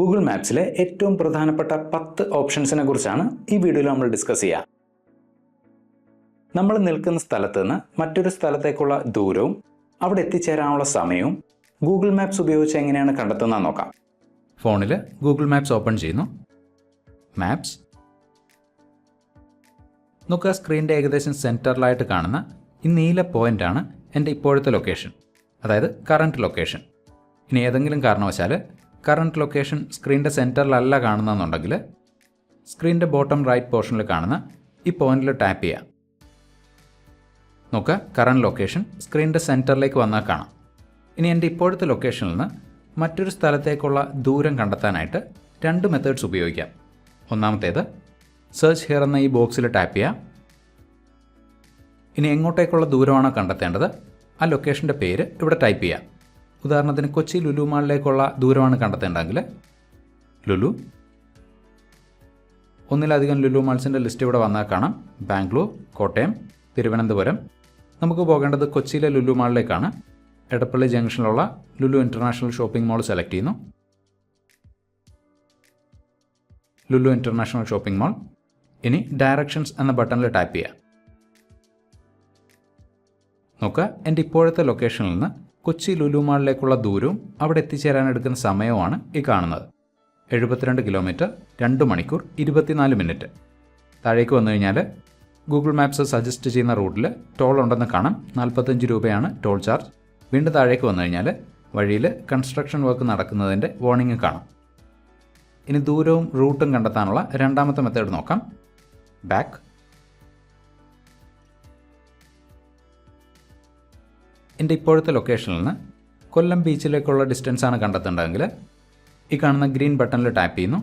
Google മാപ്സിലെ ഏറ്റവും പ്രധാനപ്പെട്ട പത്ത് ഓപ്ഷൻസിനെ കുറിച്ചാണ് ഈ വീഡിയോയിൽ നമ്മൾ ഡിസ്കസ് ചെയ്യുക നമ്മൾ നിൽക്കുന്ന സ്ഥലത്ത് നിന്ന് മറ്റൊരു സ്ഥലത്തേക്കുള്ള ദൂരവും അവിടെ എത്തിച്ചേരാനുള്ള സമയവും ഗൂഗിൾ മാപ്സ് ഉപയോഗിച്ച് എങ്ങനെയാണ് കണ്ടെത്തുന്നത് നോക്കാം. ഫോണിൽ ഗൂഗിൾ മാപ്സ് ഓപ്പൺ ചെയ്യുന്നു. മാപ്സ് നോക്കുക സ്ക്രീനിന്റെ ഏകദേശം സെന്ററിലായിട്ട് കാണുന്ന ഈ നീല പോയിന്റാണ് എന്റെ ഇപ്പോഴത്തെ ലൊക്കേഷൻ അതായത് കറണ്ട് ലൊക്കേഷൻ ഇനി ഏതെങ്കിലും കാരണവശാൽ കറണ്ട് ലൊക്കേഷൻ സ്ക്രീനിന്റെ സെന്ററിലല്ല കാണുന്നതെന്നുണ്ടെങ്കിൽ സ്ക്രീനിന്റെ ബോട്ടം റൈറ്റ് പോർഷനിൽ കാണുന്ന ഈ പോയിന്റിൽ ടാപ്പ് ചെയ്യാം. നോക്കുക കറണ്ട് ലൊക്കേഷൻ സ്ക്രീനിന്റെ സെന്ററിലേക്ക് വന്നാൽ കാണാം. ഇനി എന്റെ ഇപ്പോഴത്തെ ലൊക്കേഷനിൽ നിന്ന് മറ്റൊരു സ്ഥലത്തേക്കുള്ള ദൂരം കണ്ടെത്താനായിട്ട് രണ്ട് മെത്തേഡ്സ് ഉപയോഗിക്കാം. ഒന്നാമത്തേത് സെർച്ച് ഹിയർ എന്ന ഈ ബോക്സിൽ ടാപ്പ് ചെയ്യാം. ഇനി എങ്ങോട്ടേക്കുള്ള ദൂരമാണോ കണ്ടെത്തേണ്ടത് ആ ലൊക്കേഷന്റെ പേര് ഇവിടെ ടൈപ്പ് ചെയ്യാം. ഉദാഹരണത്തിന് കൊച്ചി ലുലു മാളിലേക്കുള്ള ദൂരമാണ് കണ്ടെത്തേണ്ടതെങ്കിൽ ലുലു. ഒന്നിലധികം ലുലു മാൾസിന്റെ ലിസ്റ്റ് ഇവിടെ വന്നാൽ കാണാം. ബാംഗ്ലൂർ കോട്ടയം തിരുവനന്തപുരം. നമുക്ക് പോകേണ്ടത് കൊച്ചിയിലെ ലുലു മാളിലേക്കാണ്. Edappally ജംഗ്ഷനിലുള്ള Lulu international shopping mall select ചെയ്യുന്നു. Lulu international shopping mall. ഇനി ഡയറക്ഷൻസ് എന്ന ബട്ടണിൽ ടാപ്പ് ചെയ്യുക. നോക്കുക എന്റെ ഇപ്പോഴത്തെ ലൊക്കേഷനിൽ നിന്ന് കൊച്ചി ലുലുമാളിലേക്കുള്ള ദൂരവും അവിടെ എത്തിച്ചേരാൻ എടുക്കുന്ന സമയവുമാണ് ഈ കാണുന്നത്. എഴുപത്തിരണ്ട് കിലോമീറ്റർ രണ്ട് മണിക്കൂർ ഇരുപത്തിനാല് മിനിറ്റ്. താഴേക്ക് വന്നു കഴിഞ്ഞാൽ ഗൂഗിൾ മാപ്സ് സജസ്റ്റ് ചെയ്യുന്ന റൂട്ടിൽ ടോൾ ഉണ്ടെന്ന് കാണാം. നാൽപ്പത്തഞ്ച് രൂപയാണ് ടോൾ ചാർജ്. വീണ്ടും താഴേക്ക് വന്നു കഴിഞ്ഞാൽ വഴിയിൽ കൺസ്ട്രക്ഷൻ വർക്ക് നടക്കുന്നതിന്റെ വാർണിംഗ് കാണാം. ഇനി ദൂരവും റൂട്ടും കണ്ടെത്താനുള്ള രണ്ടാമത്തെ മെത്തേഡ് നോക്കാം. ബാക്ക് എന്റെ ഇപ്പോഴത്തെ ലൊക്കേഷനിൽ നിന്ന് കൊല്ലം ബീച്ചിലേക്കുള്ള ഡിസ്റ്റൻസാണ് കണ്ടെത്തേണ്ടതെങ്കിൽ ഈ കാണുന്ന ഗ്രീൻ ബട്ടണിൽ ടാപ്പ് ചെയ്യുന്നു.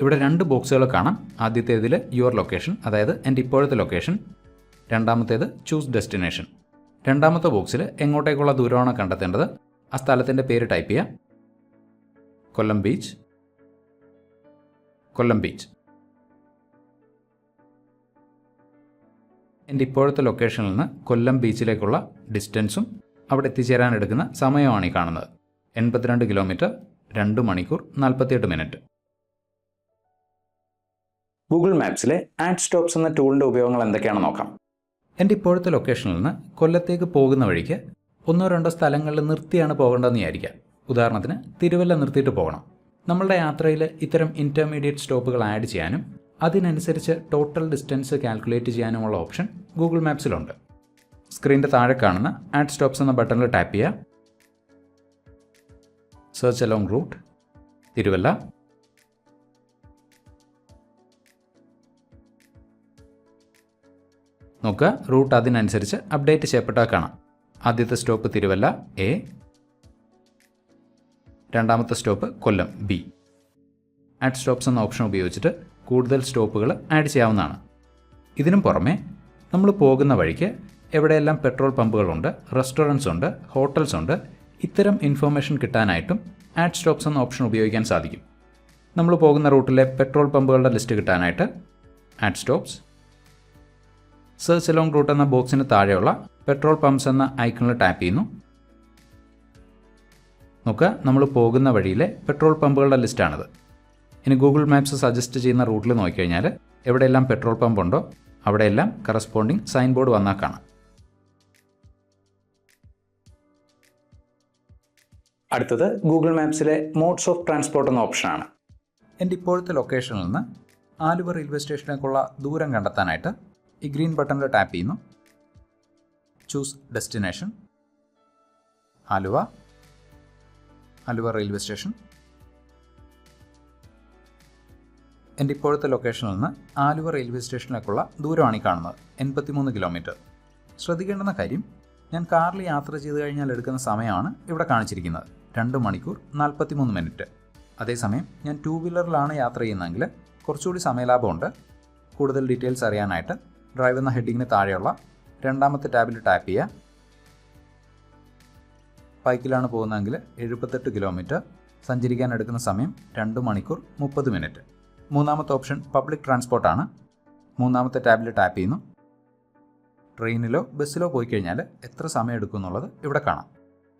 ഇവിടെ രണ്ട് ബോക്സുകൾ കാണാം. ആദ്യത്തേതിൽ യുവർ ലൊക്കേഷൻ അതായത് എന്റെ ഇപ്പോഴത്തെ ലൊക്കേഷൻ രണ്ടാമത്തേത് ചൂസ് ഡെസ്റ്റിനേഷൻ രണ്ടാമത്തെ ബോക്സിൽ എങ്ങോട്ടേക്കുള്ള ദൂരമാണ് കണ്ടെത്തേണ്ടത്. ആ സ്ഥലത്തിന്റെ പേര് ടൈപ്പ് ചെയ്യാം. കൊല്ലം ബീച്ച് കൊല്ലം ബീച്ച് എന്റെ ഇപ്പോഴത്തെ ലൊക്കേഷനിൽ നിന്ന് കൊല്ലം ബീച്ചിലേക്കുള്ള ഡിസ്റ്റൻസും അവിടെ എത്തിച്ചേരാൻ എടുക്കുന്ന സമയമാണ് ഈ കാണുന്നത്. എൺപത്തിരണ്ട് കിലോമീറ്റർ രണ്ട് മണിക്കൂർ നാൽപ്പത്തിയെട്ട് മിനിറ്റ് ഗൂഗിൾ മാപ്സിലെ ആഡ് സ്റ്റോപ്സ് എന്ന ടൂളിന്റെ ഉപയോഗങ്ങൾ എന്തൊക്കെയാണെന്ന് നോക്കാം. എന്റെ ഇപ്പോഴത്തെ ലൊക്കേഷനിൽ നിന്ന് കൊല്ലത്തേക്ക് പോകുന്ന വഴിക്ക് ഒന്നോ രണ്ടോ സ്ഥലങ്ങളിൽ നിർത്തിയാണ് പോകേണ്ടതെന്ന് വിചാരിക്കാം ഉദാഹരണത്തിന് തിരുവല്ല നിർത്തിയിട്ട് പോകണം. നമ്മളുടെ യാത്രയിൽ ഇത്തരം ഇന്റർമീഡിയറ്റ് സ്റ്റോപ്പുകൾ ആഡ് ചെയ്യാനും അതിനനുസരിച്ച് ടോട്ടൽ ഡിസ്റ്റൻസ് കാൽക്കുലേറ്റ് ചെയ്യാനുമുള്ള ഓപ്ഷൻ ഗൂഗിൾ മാപ്സിലുണ്ട് സ്ക്രീനിന്റെ താഴെ കാണുന്ന ആഡ് സ്റ്റോപ്സ് എന്ന ബട്ടണിൽ ടാപ്പ് ചെയ്യുക. Search along route Thiruvalla. നോക്കുക റൂട്ട് അതിനനുസരിച്ച് അപ്ഡേറ്റ് ചെയ്യപ്പെട്ടാൽ കാണാം. ആദ്യത്തെ സ്റ്റോപ്പ് തിരുവല്ല എ രണ്ടാമത്തെ stop Kollam B add stops എന്ന ഓപ്ഷൻ ഉപയോഗിച്ചിട്ട് കൂടുതൽ സ്റ്റോപ്പുകൾ ആഡ് ചെയ്യാവുന്നതാണ്. ഇതിനും പുറമെ നമ്മൾ പോകുന്ന വഴിക്ക് എവിടെയെല്ലാം പെട്രോൾ പമ്പുകളുണ്ട് റെസ്റ്റോറന്റ്സ് ഉണ്ട് ഹോട്ടൽസ് ഉണ്ട് ഇത്തരം ഇൻഫർമേഷൻ കിട്ടാനായിട്ടും ആഡ് സ്റ്റോപ്സ് എന്ന ഓപ്ഷൻ ഉപയോഗിക്കാൻ സാധിക്കും. നമ്മൾ പോകുന്ന റൂട്ടിലെ പെട്രോൾ പമ്പുകളുടെ ലിസ്റ്റ് കിട്ടാനായിട്ട് add stops search along route എന്ന ബോക്സിന് താഴെയുള്ള പെട്രോൾ പമ്പ്സ് എന്ന ഐക്കണിൽ ടാപ്പ് ചെയ്യുന്നു. നോക്കുക നമ്മൾ പോകുന്ന വഴിയിലെ പെട്രോൾ പമ്പുകളുടെ ലിസ്റ്റാണിത്. ഇനി ഗൂഗിൾ മാപ്സ് സജസ്റ്റ് ചെയ്യുന്ന റൂട്ടിൽ നോക്കിക്കഴിഞ്ഞാൽ എവിടെയെല്ലാം പെട്രോൾ പമ്പ് ഉണ്ടോ അവിടെയെല്ലാം കറസ്പോണ്ടിങ് സൈൻ ബോർഡ് വന്നാൽ കാണാം. അടുത്തത് ഗൂഗിൾ മാപ്സിലെ മോഡ്സ് ഓഫ് ട്രാൻസ്പോർട്ട് എന്ന ഓപ്ഷനാണ് എന്റെ ഇപ്പോഴത്തെ ലൊക്കേഷനിൽ നിന്ന് ആലുവ റെയിൽവേ സ്റ്റേഷനിലേക്കുള്ള ദൂരം കണ്ടെത്താനായിട്ട് ഈ ഗ്രീൻ ബട്ടണിൽ ടാപ്പ് ചെയ്യുന്നു. Choose destination Aluva Aluva railway station എന്റെ ഇപ്പോഴത്തെ ലൊക്കേഷനിൽ നിന്ന് ആലുവ റെയിൽവേ സ്റ്റേഷനിലേക്കുള്ള ദൂരമാണ് ഈ കാണുന്നത്. എൺപത്തിമൂന്ന് കിലോമീറ്റർ ശ്രദ്ധിക്കേണ്ടുന്ന കാര്യം ഞാൻ കാറിൽ യാത്ര ചെയ്ത് കഴിഞ്ഞാൽ എടുക്കുന്ന സമയമാണ് ഇവിടെ കാണിച്ചിരിക്കുന്നത്. രണ്ട് മണിക്കൂർ നാൽപ്പത്തിമൂന്ന് മിനിറ്റ് അതേസമയം ഞാൻ ടൂ വീലറിലാണ് യാത്ര ചെയ്യുന്നതെങ്കിൽ കുറച്ചുകൂടി സമയലാഭമുണ്ട്. കൂടുതൽ ഡീറ്റെയിൽസ് അറിയാനായിട്ട് ഡ്രൈവ് എന്ന ഹെഡിങ്ങിന് താഴെയുള്ള രണ്ടാമത്തെ ടാബിൽ ടാപ്പ് ചെയ്യുക. ബൈക്കിലാണ് പോകുന്നതെങ്കിൽ എഴുപത്തെട്ട് കിലോമീറ്റർ സഞ്ചരിക്കാൻ എടുക്കുന്ന സമയം രണ്ട് മണിക്കൂർ മുപ്പത് മിനിറ്റ് മൂന്നാമത്തെ ഓപ്ഷൻ പബ്ലിക് ട്രാൻസ്പോർട്ട് ആണ് മൂന്നാമത്തെ ടാബിൽ ടാപ്പ് ചെയ്യുന്നു. ട്രെയിനിലോ ബസ്സിലോ പോയി കഴിഞ്ഞാൽ എത്ര സമയം എടുക്കും എന്നുള്ളത് ഇവിടെ കാണാം.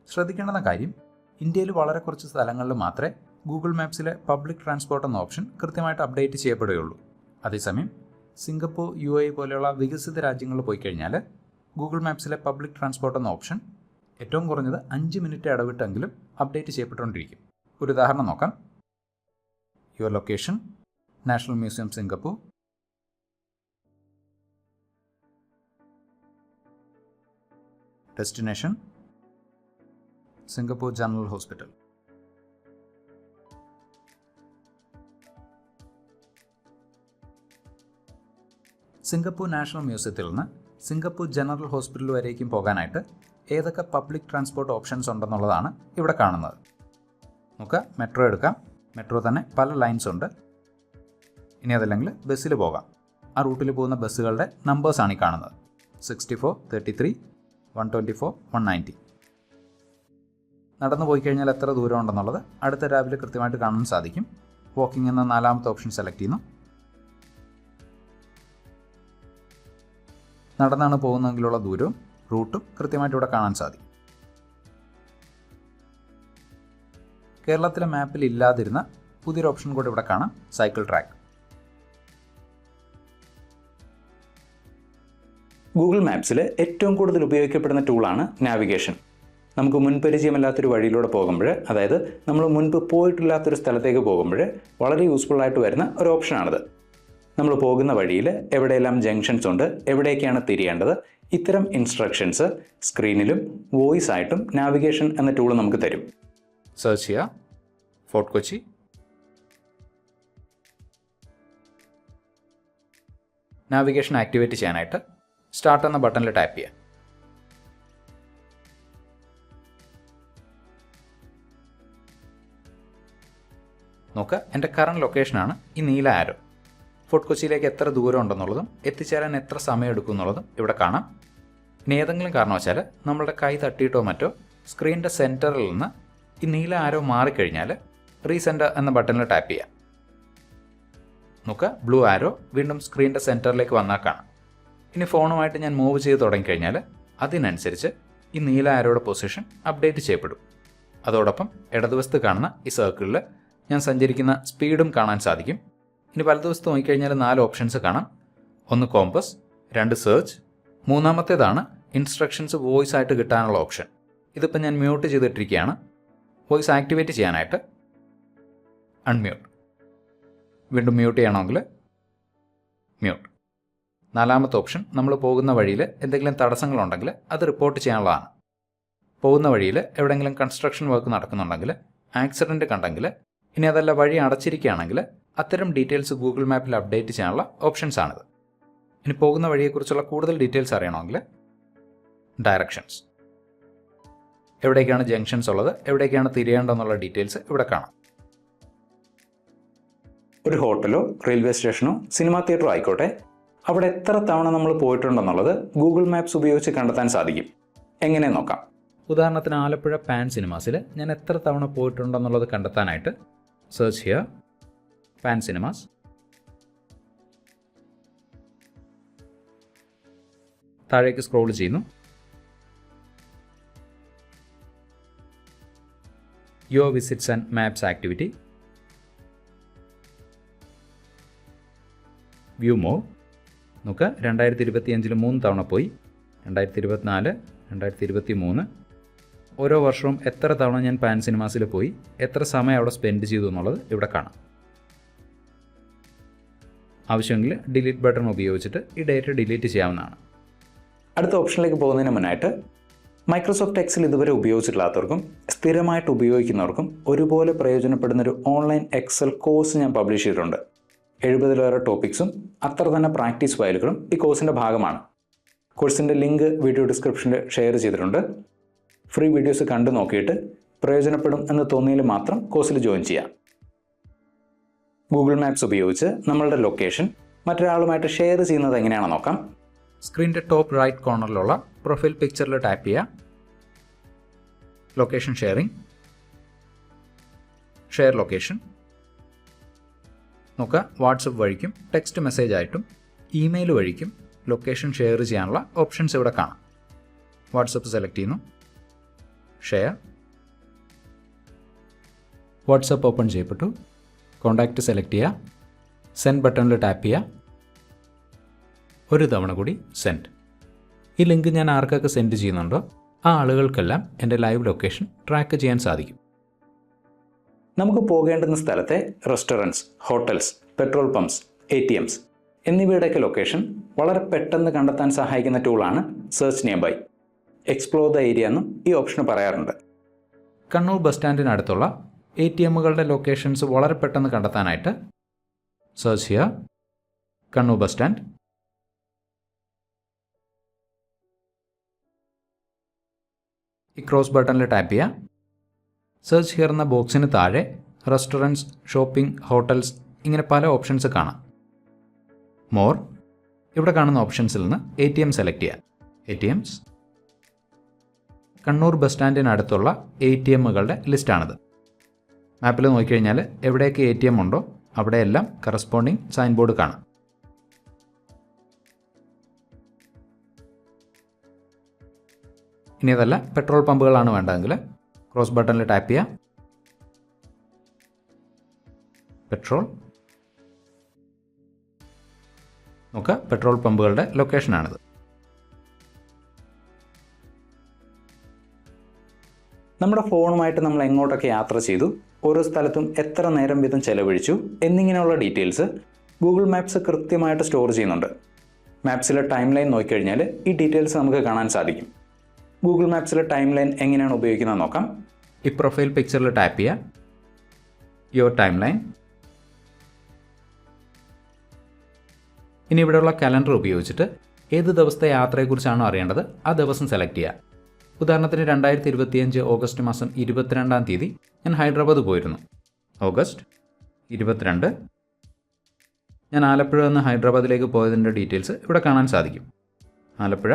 ശ്രദ്ധിക്കേണ്ടുന്ന കാര്യം ഇന്ത്യയിൽ വളരെ കുറച്ച് സ്ഥലങ്ങളിൽ മാത്രമേ ഗൂഗിൾ മാപ്സിലെ പബ്ലിക് ട്രാൻസ്പോർട്ട് എന്ന ഓപ്ഷൻ കൃത്യമായിട്ട് അപ്ഡേറ്റ് ചെയ്യപ്പെടുകയുള്ളൂ. അതേസമയം സിംഗപ്പൂർ യു എ പോലെയുള്ള വികസിത രാജ്യങ്ങളിൽ പോയി കഴിഞ്ഞാൽ ഗൂഗിൾ മാപ്സിലെ പബ്ലിക് ട്രാൻസ്പോർട്ട് എന്ന ഓപ്ഷൻ ഏറ്റവും കുറഞ്ഞത് അഞ്ച് മിനിറ്റ് ഇടവിട്ടെങ്കിലും അപ്ഡേറ്റ് ചെയ്യപ്പെട്ടുകൊണ്ടിരിക്കും. ഒരു ഉദാഹരണം നോക്കാം. Your location national museum Singapore destination Singapore general hospital Singapore national മ്യൂസിയത്തിൽ നിന്ന് സിംഗപ്പൂർ ജനറൽ ഹോസ്പിറ്റൽ വരേക്കും പോകാനായിട്ട് ഏതൊക്കെ പബ്ലിക് ട്രാൻസ്പോർട്ട് ഓപ്ഷൻസ് ഉണ്ടെന്നുള്ളതാണ് ഇവിടെ കാണുന്നത്. നമുക്ക് മെട്രോ എടുക്കാം. മെട്രോ തന്നെ പല ലൈൻസ് ഉണ്ട്. ഇനി അതല്ലെങ്കിൽ ബസ്സിൽ പോകാം. ആ റൂട്ടിൽ പോകുന്ന ബസ്സുകളുടെ നമ്പേഴ്സാണ് ഈ കാണുന്നത്. Sixty four thirty three one twenty four one ninety നടന്നു പോയി കഴിഞ്ഞാൽ എത്ര ദൂരം ഉണ്ടെന്നുള്ളത് അടുത്ത രാവിലെ കൃത്യമായിട്ട് കാണാൻ സാധിക്കും. വാക്കിംഗ് എന്ന നാലാമത്തെ ഓപ്ഷൻ സെലക്ട് ചെയ്യുന്നു. നടന്നാണ് പോകുന്നതെങ്കിലുള്ള ദൂരവും റൂട്ടും കൃത്യമായിട്ട് ഇവിടെ കാണാൻ സാധിക്കും. കേരളത്തിലെ മാപ്പിൽ ഇല്ലാതിരുന്ന പുതിയൊരു ഓപ്ഷൻ കൂടെ ഇവിടെ കാണാം. സൈക്കിൾ ട്രാക്ക് ഗൂഗിൾ മാപ്സിൽ ഏറ്റവും കൂടുതൽ ഉപയോഗിക്കപ്പെടുന്ന ടൂളാണ് നാവിഗേഷൻ നമുക്ക് മുൻപരിചയമില്ലാത്തൊരു വഴിയിലൂടെ പോകുമ്പോൾ അതായത് നമ്മൾ മുൻപ് പോയിട്ടില്ലാത്തൊരു സ്ഥലത്തേക്ക് പോകുമ്പോൾ വളരെ യൂസ്ഫുൾ ആയിട്ട് വരുന്ന ഒരു ഓപ്ഷനാണിത് നമ്മൾ പോകുന്ന വഴിയിൽ എവിടെയെല്ലാം ജംഗ്ഷൻസ് ഉണ്ട് എവിടേക്കാണ് തിരിയേണ്ടത് ഇത്തരം ഇൻസ്ട്രക്ഷൻസ് സ്ക്രീനിലും വോയിസ് ആയിട്ടും നാവിഗേഷൻ എന്ന ടൂൾ നമുക്ക് തരും. സെർച്ച് ചെയ്യുക ഫോർട്ട് കൊച്ചി നാവിഗേഷൻ ആക്ടിവേറ്റ് ചെയ്യാനായിട്ട് സ്റ്റാർട്ട് എന്ന ബട്ടണിൽ ടാപ്പ് ചെയ്യുക നോക്കുക എന്റെ കറണ്ട് ലൊക്കേഷനാണ് ഈ നീല ആരോ ഫോർട്ട് കൊച്ചിയിലേക്ക് എത്ര ദൂരം ഉണ്ടെന്നുള്ളതും എത്തിച്ചേരാൻ എത്ര സമയം എടുക്കും എന്നുള്ളതും ഇവിടെ കാണാം. ഇനി ഏതെങ്കിലും കാരണവശാൽ നമ്മളുടെ കൈ തട്ടിയിട്ടോ മറ്റോ സ്ക്രീനിന്റെ സെന്ററിൽ നിന്ന് ഈ നീല ആരോ മാറിക്കഴിഞ്ഞാൽ റീസെന്റർ എന്ന ബട്ടണിൽ ടാപ്പ് ചെയ്യാം. നോക്കുക ബ്ലൂ ആരോ വീണ്ടും സ്ക്രീനിന്റെ സെന്ററിലേക്ക് വന്നാൽ കാണാം. ഇനി ഫോണുമായിട്ട് ഞാൻ മൂവ് ചെയ്ത് തുടങ്ങിക്കഴിഞ്ഞാൽ അതിനനുസരിച്ച് ഈ നീല ആരോടെ പൊസിഷൻ അപ്ഡേറ്റ് ചെയ്യപ്പെടും. അതോടൊപ്പം ഇടതുവശത്ത് കാണുന്ന ഈ സർക്കിളിൽ ഞാൻ സഞ്ചരിക്കുന്ന സ്പീഡും കാണാൻ സാധിക്കും. ഇനി വലതുവശത്ത് നോക്കിക്കഴിഞ്ഞാൽ നാല് ഓപ്ഷൻസ് കാണാം. ഒന്ന് കോമ്പസ് രണ്ട് സെർച്ച് മൂന്നാമത്തേതാണ് ഇൻസ്ട്രക്ഷൻസ് വോയിസ് ആയിട്ട് കിട്ടാനുള്ള ഓപ്ഷൻ. ഇതിപ്പോൾ ഞാൻ മ്യൂട്ട് ചെയ്തിട്ടിരിക്കുകയാണ്. വോയിസ് ആക്ടിവേറ്റ് ചെയ്യാനായിട്ട് അൺമ്യൂട്ട്. വീണ്ടും മ്യൂട്ട് ചെയ്യണമെങ്കിൽ മ്യൂട്ട്. നാലാമത്തെ ഓപ്ഷൻ നമ്മൾ പോകുന്ന വഴിയിൽ എന്തെങ്കിലും തടസ്സങ്ങളുണ്ടെങ്കിൽ അത് റിപ്പോർട്ട് ചെയ്യാനുള്ളതാണ്. പോകുന്ന വഴിയിൽ എവിടെയെങ്കിലും കൺസ്ട്രക്ഷൻ വർക്ക് നടക്കുന്നുണ്ടെങ്കിൽ ആക്സിഡന്റ് കണ്ടെങ്കിൽ ഇനി അതല്ല വഴി അടച്ചിരിക്കുകയാണെങ്കിൽ അത്തരം ഡീറ്റെയിൽസ് ഗൂഗിൾ മാപ്പിൽ അപ്ഡേറ്റ് ചെയ്യാനുള്ള ഓപ്ഷൻസ് ആണിത്. ഇനി പോകുന്ന വഴിയെക്കുറിച്ചുള്ള കൂടുതൽ ഡീറ്റെയിൽസ് അറിയണമെങ്കിൽ ഡയറക്ഷൻസ് എവിടേക്കാണ് ജംഗ്ഷൻസ് ഉള്ളത് എവിടേക്കാണ് തിരിയേണ്ടതെന്നുള്ള ഡീറ്റെയിൽസ് ഇവിടെ കാണാം. ഒരു ഹോട്ടലോ റെയിൽവേ സ്റ്റേഷനോ സിനിമാ തിയേറ്ററോ ആയിക്കോട്ടെ അവിടെ എത്ര തവണ നമ്മൾ പോയിട്ടുണ്ടെന്നുള്ളത് ഗൂഗിൾ മാപ്സ് ഉപയോഗിച്ച് കണ്ടെത്താൻ സാധിക്കും. എങ്ങനെ നോക്കാം? ഉദാഹരണത്തിന് ആലപ്പുഴ പാൻ സിനിമാസിൽ ഞാൻ എത്ര തവണ പോയിട്ടുണ്ടെന്നുള്ളത് കണ്ടെത്താനായിട്ട് സെർച്ച് ചെയ്യുക പാൻ സിനിമാസ് താഴേക്ക് സ്ക്രോൾ ചെയ്യുന്നു. Your visits and maps activity view more നോക്കുക രണ്ടായിരത്തി ഇരുപത്തി അഞ്ചിൽ മൂന്ന് തവണ പോയി. രണ്ടായിരത്തി ഇരുപത്തിനാല് രണ്ടായിരത്തി ഇരുപത്തി മൂന്ന് ഓരോ വർഷവും എത്ര തവണ ഞാൻ പാൻ സിനിമാസിൽ പോയി എത്ര സമയം അവിടെ സ്പെൻഡ് ചെയ്തു എന്നുള്ളത് ഇവിടെ കാണാം. ആവശ്യമെങ്കിൽ ഡിലീറ്റ് ബട്ടൺ ഉപയോഗിച്ചിട്ട് ഈ ഡേറ്റ ഡിലീറ്റ് ചെയ്യാവുന്നതാണ്. അടുത്ത ഓപ്ഷനിലേക്ക് പോകുന്നതിന് മുന്നായിട്ട് മൈക്രോസോഫ്റ്റ് എക്സിൽ ഇതുവരെ ഉപയോഗിച്ചിട്ടില്ലാത്തവർക്കും സ്ഥിരമായിട്ട് ഉപയോഗിക്കുന്നവർക്കും ഒരുപോലെ പ്രയോജനപ്പെടുന്ന ഒരു ഓൺലൈൻ എക്സൽ കോഴ്സ് ഞാൻ പബ്ലിഷ് ചെയ്തിട്ടുണ്ട്. എഴുപതിലേറെ ടോപ്പിക്സും അത്ര തന്നെ പ്രാക്ടീസ് ഫയലുകളും ഈ കോഴ്സിന്റെ ഭാഗമാണ്. കോഴ്സിന്റെ ലിങ്ക് വീഡിയോ ഡിസ്ക്രിപ്ഷനിൽ ഷെയർ ചെയ്തിട്ടുണ്ട്. ഫ്രീ വീഡിയോസ് കണ്ടു നോക്കിയിട്ട് പ്രയോജനപ്പെടും എന്ന് തോന്നിയാൽ മാത്രം കോഴ്സിൽ ജോയിൻ ചെയ്യാം. ഗൂഗിൾ മാപ്സ് ഉപയോഗിച്ച് നമ്മളുടെ ലൊക്കേഷൻ മറ്റൊരാളുമായിട്ട് ഷെയർ ചെയ്യുന്നത് എങ്ങനെയാണെന്ന് നോക്കാം. സ്ക്രീനിന്റെ ടോപ്പ് റൈറ്റ് കോർണറിലുള്ള പ്രൊഫൈൽ പിക്ചറിൽ ടാപ്പ് ചെയ്യുക ലൊക്കേഷൻ ഷെയറിംഗ് ഷെയർ ലൊക്കേഷൻ നോക്കുക. വാട്സപ്പ് വഴിക്കും ടെക്സ്റ്റ് മെസ്സേജ് ആയിട്ടും ഇമെയിൽ വഴിക്കും ലൊക്കേഷൻ ഷെയർ ചെയ്യാനുള്ള ഓപ്ഷൻസ് ഇവിടെ കാണാം. വാട്സപ്പ് സെലക്ട് ചെയ്യുന്നു. ഷെയർ. വാട്സപ്പ് ഓപ്പൺ ചെയ്യപ്പെട്ടു. കോൺടാക്റ്റ് സെലക്ട് ചെയ്യുക. സെൻഡ് ബട്ടണിൽ ടാപ്പ് ചെയ്യുക. ഒരു തവണ കൂടി സെൻഡ്. ഈ ലിങ്ക് ഞാൻ ആർക്കൊക്കെ സെൻഡ് ചെയ്യുന്നുണ്ടോ? ആ ആളുകൾക്കെല്ലാം എന്റെ ലൈവ് ലൊക്കേഷൻ ട്രാക്ക് ചെയ്യാൻ സാധിക്കും. നമുക്ക് പോകേണ്ടുന്ന സ്ഥലത്തെ restaurants hotels petrol pumps A T Ms എന്നിവയുടെയൊക്കെ location വളരെ പെട്ടെന്ന് കണ്ടെത്താൻ സഹായിക്കുന്ന ടൂളാണ് search nearby explore the area എന്നും ഈ ഓപ്ഷൻ പറയാറുണ്ട്. കണ്ണൂർ ബസ് സ്റ്റാൻഡിനടുത്തുള്ള എ ടി എമ്മുകളുടെ ലൊക്കേഷൻസ് വളരെ പെട്ടെന്ന് കണ്ടെത്താനായിട്ട് സെർച്ച് ചെയ്യുക. കണ്ണൂർ ബസ് സ്റ്റാൻഡ് ഈ ക്രോസ് ബട്ടണിൽ ടാപ്പ് ചെയ്യുക. സെർച്ച് ചെയ്യുന്ന ബോക്സിന് താഴെ റെസ്റ്റോറന്റ്സ് ഷോപ്പിംഗ് ഹോട്ടൽസ് ഇങ്ങനെ പല ഓപ്ഷൻസ് കാണാം. മോർ ഇവിടെ കാണുന്ന ഓപ്ഷൻസിൽ നിന്ന് എ ടി എം സെലക്ട് ചെയ്യാം. A T Ms Kannur bus സ്റ്റാൻഡിനടുത്തുള്ള A T എമ്മുകളുടെ ലിസ്റ്റാണിത് മാപ്പിൽ നോക്കിക്കഴിഞ്ഞാൽ എവിടെയൊക്കെ എ ടി എം ഉണ്ടോ അവിടെയെല്ലാം കറസ്പോണ്ടിങ് സൈൻ ബോർഡ് കാണാം. ഇനി അതല്ല പെട്രോൾ പമ്പുകളാണ് വേണ്ടതെങ്കിൽ ക്രോസ് ബട്ടണിൽ ടാപ്പ് ചെയ്യുക പെട്രോൾ നോക്കുക പെട്രോൾ പമ്പുകളുടെ ലൊക്കേഷനാണിത് നമ്മുടെ ഫോണുമായിട്ട് നമ്മൾ എങ്ങോട്ടൊക്കെ യാത്ര ചെയ്തു ഓരോ സ്ഥലത്തും എത്ര നേരം വീതം ചെലവഴിച്ചു എന്നിങ്ങനെയുള്ള ഡീറ്റെയിൽസ് ഗൂഗിൾ മാപ്സ് കൃത്യമായിട്ട് സ്റ്റോർ ചെയ്യുന്നുണ്ട്. മാപ്സിലെ ടൈം ലൈൻ നോക്കിക്കഴിഞ്ഞാൽ ഈ ഡീറ്റെയിൽസ് നമുക്ക് കാണാൻ സാധിക്കും. ഗൂഗിൾ മാപ്സിലെ ടൈം ലൈൻ എങ്ങനെയാണ് ഉപയോഗിക്കുന്നത് നോക്കാം. ഈ പ്രൊഫൈൽ പിക്ചറിൽ ടാപ്പ് ചെയ്യുക യുവർ ടൈം ലൈൻ ഇനി ഇവിടെയുള്ള കലണ്ടർ ഉപയോഗിച്ചിട്ട് ഏത് ദിവസത്തെ യാത്രയെക്കുറിച്ചാണോ അറിയേണ്ടത് ആ ദിവസം സെലക്ട് ചെയ്യുക ഉദാഹരണത്തിന് രണ്ടായിരത്തി ഇരുപത്തിയഞ്ച് ഓഗസ്റ്റ് മാസം ഇരുപത്തിരണ്ടാം തീയതി ഞാൻ ഹൈദരാബാദ് പോയിരുന്നു. ഓഗസ്റ്റ് ഇരുപത്തിരണ്ട് ഞാൻ ആലപ്പുഴ നിന്ന് ഹൈദരാബാദിലേക്ക് പോയതിന്റെ ഡീറ്റെയിൽസ് ഇവിടെ കാണാൻ സാധിക്കും. Alappuzha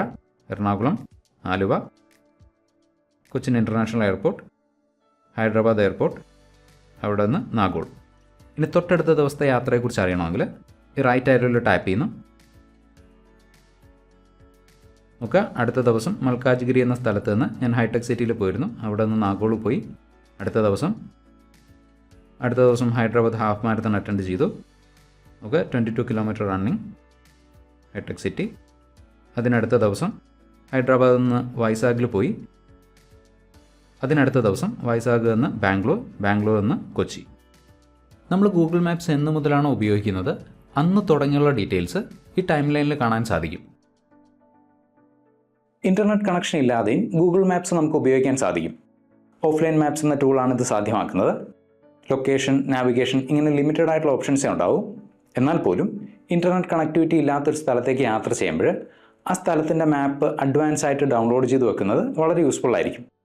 Ernakulam Aluva Cochin international airport Hyderabad airport അവിടെ നിന്ന് നാഗോൾ. ഇനി തൊട്ടടുത്ത ദിവസത്തെ യാത്രയെക്കുറിച്ച് അറിയണമെങ്കിൽ ഈ റൈറ്റ് ആരോയിൽ ടാപ്പ് ചെയ്യുന്നു. ഓക്കെ അടുത്ത ദിവസം മൽക്കാജ്ഗിരി എന്ന സ്ഥലത്ത് നിന്ന് ഞാൻ ഹൈടെക് സിറ്റിയിൽ പോയിരുന്നു. അവിടെ നിന്ന് നാഗോൾ പോയി. അടുത്ത ദിവസം അടുത്ത ദിവസം ഹൈദരാബാദ് ഹാഫ് മാരത്തൺ അറ്റൻഡ് ചെയ്തു. Okay twenty two kilometre running hi tech City. അതിനടുത്ത ദിവസം ഹൈദരാബാദിൽ നിന്ന് വൈസാഗിൽ പോയി. അതിനടുത്ത ദിവസം വൈസാഗ് നിന്ന് ബാംഗ്ലൂർ ബാംഗ്ലൂർ നിന്ന് കൊച്ചി. നമ്മൾ ഗൂഗിൾ മാപ്സ് എന്ന് മുതലാണോ ഉപയോഗിക്കുന്നത്? അന്ന് തുടങ്ങിയുള്ള ഡീറ്റെയിൽസ് ഈ ടൈം ലൈനിൽ കാണാൻ സാധിക്കും. ഇന്റർനെറ്റ് കണക്ഷൻ ഇല്ലാതെയും ഗൂഗിൾ മാപ്സ് നമുക്ക് ഉപയോഗിക്കാൻ സാധിക്കും. ഓഫ്ലൈൻ മാപ്സ് എന്ന ടൂളാണ് ഇത് സാധ്യമാക്കുന്നത്. ലൊക്കേഷൻ നാവിഗേഷൻ ഇങ്ങനെ ലിമിറ്റഡ് ആയിട്ടുള്ള ഓപ്ഷൻസേ ഉണ്ടാവും. എന്നാൽ പോലും ഇന്റർനെറ്റ് കണക്ടിവിറ്റി ഇല്ലാത്തൊരു സ്ഥലത്തേക്ക് യാത്ര ചെയ്യുമ്പോൾ ആ സ്ഥലത്തിന്റെ മാപ്പ് അഡ്വാൻസ് ആയിട്ട് ഡൗൺലോഡ് ചെയ്ത് വെക്കുന്നത് വളരെ യൂസ്ഫുൾ ആയിരിക്കും.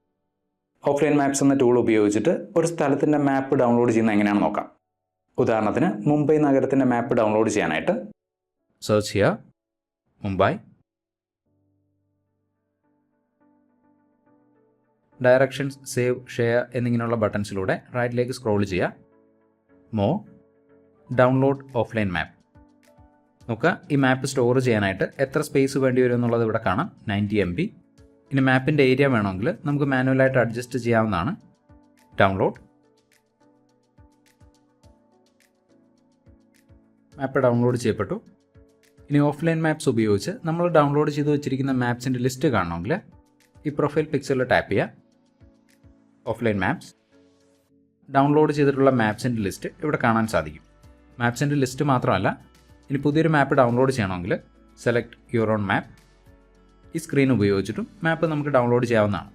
ഓഫ്ലൈൻ മാപ്സ് എന്ന ടൂൾ ഉപയോഗിച്ചിട്ട് ഒരു സ്ഥലത്തിന്റെ മാപ്പ് ഡൗൺലോഡ് ചെയ്യുന്ന എങ്ങനെയാണെന്ന് നോക്കാം. ഉദാഹരണത്തിന് മുംബൈ നഗരത്തിന്റെ മാപ്പ് ഡൗൺലോഡ് ചെയ്യാനായിട്ട് സെർച്ച് ചെയ്യുക മുംബൈ. ഡയറക്ഷൻസ് സേവ് ഷെയർ എന്നിങ്ങനെയുള്ള ബട്ടൺസിലൂടെ റൈറ്റിലേക്ക് സ്ക്രോൾ ചെയ്യുക മോ ഡൗൺലോഡ് ഓഫ്ലൈൻ മാപ്പ് നോക്കുക ഈ മാപ്പ് സ്റ്റോർ ചെയ്യാനായിട്ട് എത്ര സ്പേസ് വേണ്ടി വരും എന്നുള്ളത് ഇവിടെ കാണാം. നയന്റി എം ബി ഇനി മാപ്പിന്റെ ഏരിയ വേണമെങ്കിൽ നമുക്ക് മാനുവലായിട്ട് അഡ്ജസ്റ്റ് ചെയ്യാവുന്നതാണ്. ഡൗൺലോഡ്. മാപ്പ് ഡൗൺലോഡ് ചെയ്യപ്പെട്ടു. ഇനി ഓഫ്ലൈൻ മാപ്സ് ഉപയോഗിച്ച് നമ്മൾ ഡൗൺലോഡ് ചെയ്ത് വെച്ചിരിക്കുന്ന മാപ്സിന്റെ ലിസ്റ്റ് കാണണമെങ്കിൽ ഈ പ്രൊഫൈൽ പിക്ചറിൽ ടാപ്പ് ചെയ്യുക ഓഫ്ലൈൻ മാപ്സ്. ഡൗൺലോഡ് ചെയ്തിട്ടുള്ള മാപ്സിന്റെ ലിസ്റ്റ് ഇവിടെ കാണാൻ സാധിക്കും. മാപ്സിന്റെ ലിസ്റ്റ് മാത്രമല്ല ഇനി പുതിയൊരു മാപ്പ് ഡൗൺലോഡ് ചെയ്യണമെങ്കിൽ സെലക്ട് യുവർ ഓൺ മാപ്പ്. ഈ സ്ക്രീൻ ഉപയോഗിച്ചിട്ടും മാപ്പ് നമുക്ക് ഡൗൺലോഡ് ചെയ്യാവുന്നതാണ്.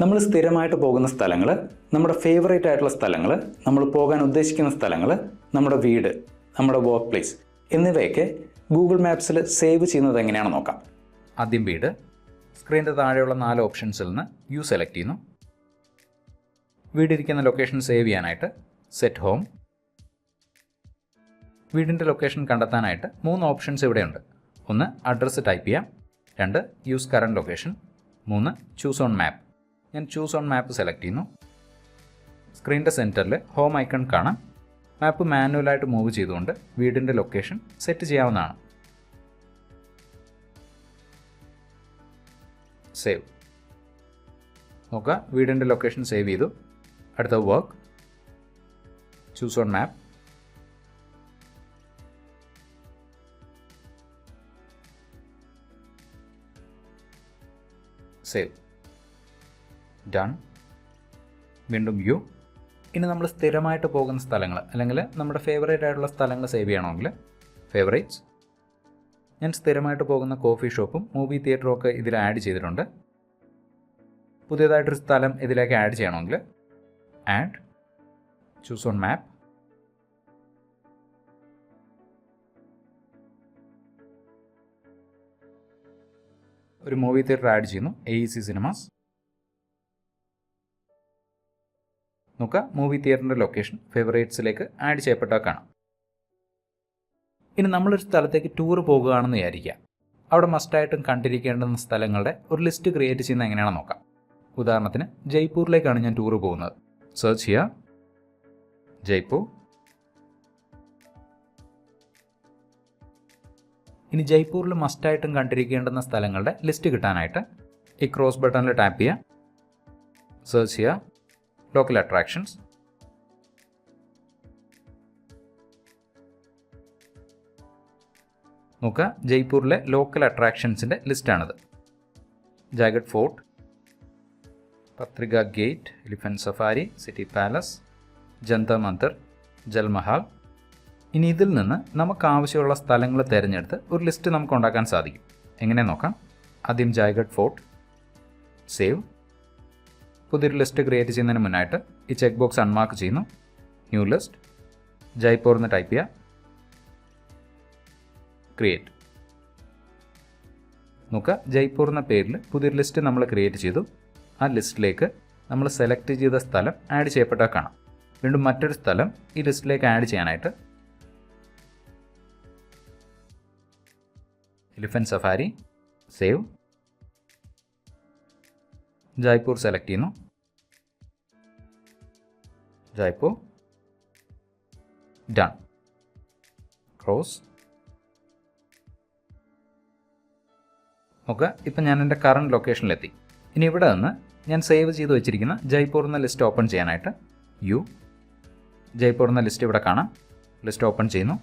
നമ്മൾ സ്ഥിരമായിട്ട് പോകുന്ന സ്ഥലങ്ങൾ നമ്മുടെ ഫേവറേറ്റ് ആയിട്ടുള്ള സ്ഥലങ്ങൾ നമ്മൾ പോകാൻ ഉദ്ദേശിക്കുന്ന സ്ഥലങ്ങൾ നമ്മുടെ വീട് നമ്മുടെ വർക്ക് പ്ലേസ് എന്നിവയൊക്കെ ഗൂഗിൾ മാപ്സിൽ സേവ് ചെയ്യുന്നത് എങ്ങനെയാണെന്ന് നോക്കാം. ആദ്യം വീട് സ്ക്രീനിന്റെ താഴെയുള്ള നാല് ഓപ്ഷൻസിൽ നിന്ന് യു സെലക്ട് ചെയ്യുന്നു. വീടിരിക്കുന്ന ലൊക്കേഷൻ സേവ് ചെയ്യാനായിട്ട് സെറ്റ് ഹോം വീടിന്റെ ലൊക്കേഷൻ കണ്ടെത്താനായിട്ട് മൂന്ന് ഓപ്ഷൻസ് ഇവിടെയുണ്ട്. ഒന്ന് അഡ്രസ്സ് ടൈപ്പ് ചെയ്യാം. രണ്ട് യൂസ് കറണ്ട് ലൊക്കേഷൻ മൂന്ന് ചൂസ് ഓൺ മാപ്പ് ഞാൻ ചൂസ് ഓൺ മാപ്പ് സെലക്ട് ചെയ്യുന്നു. സ്ക്രീനിന്റെ സെന്ററിൽ ഹോം ഐക്കൺ കാണാം. മാപ്പ് മാനുവലായിട്ട് മൂവ് ചെയ്തുകൊണ്ട് വീടിന്റെ ലൊക്കേഷൻ സെറ്റ് ചെയ്യാവുന്നതാണ്. സേവ്. നോക്കുക വീടിന്റെ ലൊക്കേഷൻ സേവ് ചെയ്തു. അടുത്ത work choose on map save done വീണ്ടും യു ഇനി നമ്മൾ സ്ഥിരമായിട്ട് പോകുന്ന സ്ഥലങ്ങൾ അല്ലെങ്കിൽ നമ്മുടെ ഫേവറേറ്റ് ആയിട്ടുള്ള സ്ഥലങ്ങൾ സേവ് ചെയ്യണമെങ്കിൽ ഫേവറേറ്റ്സ് ഞാൻ സ്ഥിരമായിട്ട് പോകുന്ന കോഫി ഷോപ്പും മൂവി തിയേറ്ററും ഒക്കെ ഇതിൽ ആഡ് ചെയ്തിട്ടുണ്ട്. പുതിയതായിട്ടൊരു സ്ഥലം ഇതിലേക്ക് ആഡ് ചെയ്യണമെങ്കിൽ ആഡ് ചൂസ് ഓൺ മാപ്പ്. ഒരു മൂവി തിയേറ്റർ ആഡ് ചെയ്യുന്നു എ സി സിനിമാസ് നോക്കുക മൂവി തിയേറ്ററിന്റെ ലൊക്കേഷൻ ഫേവറേറ്റ്സിലേക്ക് ആഡ് ചെയ്യപ്പെട്ടാൽ കാണാം. ഇനി നമ്മളൊരു സ്ഥലത്തേക്ക് ടൂർ പോകുകയാണെന്ന് വിചാരിക്കുക. അവിടെ മസ്റ്റായിട്ടും കണ്ടിരിക്കേണ്ടുന്ന സ്ഥലങ്ങളുടെ ഒരു ലിസ്റ്റ് ക്രിയേറ്റ് ചെയ്യുന്നത് എങ്ങനെയാണെന്ന് നോക്കാം. ഉദാഹരണത്തിന് ജയ്പൂരിലേക്കാണ് ഞാൻ ടൂർ പോകുന്നത്. സെർച്ച് ചെയ്യുക. ജയ്പൂർ. ഇനി ജയ്പൂരിൽ മസ്റ്റായിട്ടും കണ്ടിരിക്കേണ്ടുന്ന സ്ഥലങ്ങളുടെ ലിസ്റ്റ് കിട്ടാനായിട്ട് ഈ ക്രോസ് ബട്ടണിൽ ടാപ്പ് ചെയ്യുക. സെർച്ച് ചെയ്യുക. ലോക്കൽ അട്രാക്ഷൻസ് നോക്കുക. ജയ്പൂരിലെ ലോക്കൽ അട്രാക്ഷൻസിന്റെ ലിസ്റ്റാണിത് Jaigarh fort Patrika gate elephant safari city palace Jantar Mantar Jal Mahal. ഇനി ഇതിൽ നിന്ന് നമുക്ക് ആവശ്യമുള്ള സ്ഥലങ്ങൾ തിരഞ്ഞെടുത്ത് ഒരു ലിസ്റ്റ് നമുക്ക് ഉണ്ടാക്കാൻ സാധിക്കും. എങ്ങനെ നോക്കാം? ആദ്യം ജായ്ഗഡ് ഫോർട്ട്. സേവ്. പുതിയൊരു ലിസ്റ്റ് ക്രിയേറ്റ് ചെയ്യുന്നതിന് മുന്നായിട്ട് ഈ ചെക്ക് ബോക്സ് അൺമാർക്ക് ചെയ്യുന്നു. ന്യൂ ലിസ്റ്റ് ജയ്പൂർ എന്ന് ടൈപ്പ് ചെയ്യുക. ക്രിയേറ്റ് നോക്കുക ജയ്പൂർ എന്ന പേരിൽ പുതിയൊരു ലിസ്റ്റ് നമ്മൾ ക്രിയേറ്റ് ചെയ്തു. ആ ലിസ്റ്റിലേക്ക് നമ്മൾ സെലക്ട് ചെയ്ത സ്ഥലം ആഡ് ചെയ്യപ്പെട്ടാൽ കാണാം. വീണ്ടും മറ്റൊരു സ്ഥലം ഈ ലിസ്റ്റിലേക്ക് ആഡ് ചെയ്യാനായിട്ട് elephant safari save Jaipur select ചെയ്യുന്നു. ജയ്പൂർ. ഡൺ ക്രോസ് നോക്കുക ഇപ്പം ഞാൻ എന്റെ കറണ്ട് ലൊക്കേഷനിലെത്തി ഇനി ഇവിടെ നിന്ന് ഞാൻ സേവ് ചെയ്ത് വെച്ചിരിക്കുന്ന ജയ്പൂർ എന്ന ലിസ്റ്റ് ഓപ്പൺ ചെയ്യാനായിട്ട് യു ജയ്പൂർ എന്ന ലിസ്റ്റ് ഇവിടെ കാണാം. ലിസ്റ്റ് ഓപ്പൺ ചെയ്യുന്നു.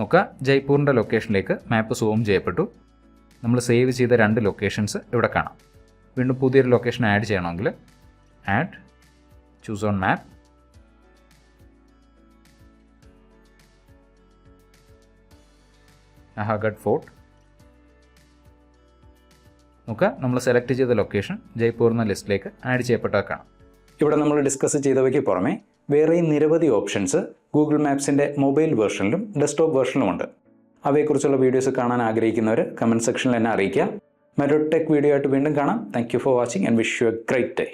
നോക്കുക ജയ്പൂരിന്റെ ലൊക്കേഷനിലേക്ക് മാപ്പ് സൂം ചെയ്യപ്പെട്ടു. നമ്മൾ സേവ് ചെയ്ത രണ്ട് ലൊക്കേഷൻസ് ഇവിടെ കാണാം. വീണ്ടും പുതിയൊരു ലൊക്കേഷൻ ആഡ് ചെയ്യണമെങ്കിൽ add choose on map Nahargarh fort നോക്കുക നമ്മൾ സെലക്ട് ചെയ്ത ലൊക്കേഷൻ ജയ്പൂർ എന്ന ലിസ്റ്റിലേക്ക് ആഡ് ചെയ്യപ്പെട്ടാൽ കാണാം. ഇവിടെ നമ്മൾ ഡിസ്കസ് ചെയ്തവയ്ക്ക് പുറമെ വേറെയും നിരവധി ഓപ്ഷൻസ് ഗൂഗിൾ മാപ്സിന്റെ മൊബൈൽ വേർഷനിലും ഡെസ്ക്ടോപ്പ് വേർഷനിലും ഉണ്ട്. അവയെക്കുറിച്ചുള്ള വീഡിയോസ് കാണാൻ ആഗ്രഹിക്കുന്നവർ കമന്റ് സെക്ഷനിൽ എന്നെ അറിയിക്കുക. മറ്റൊരു ടെക് വീഡിയോ ആയിട്ട് വീണ്ടും കാണാം. Thank for watching and wish you a great day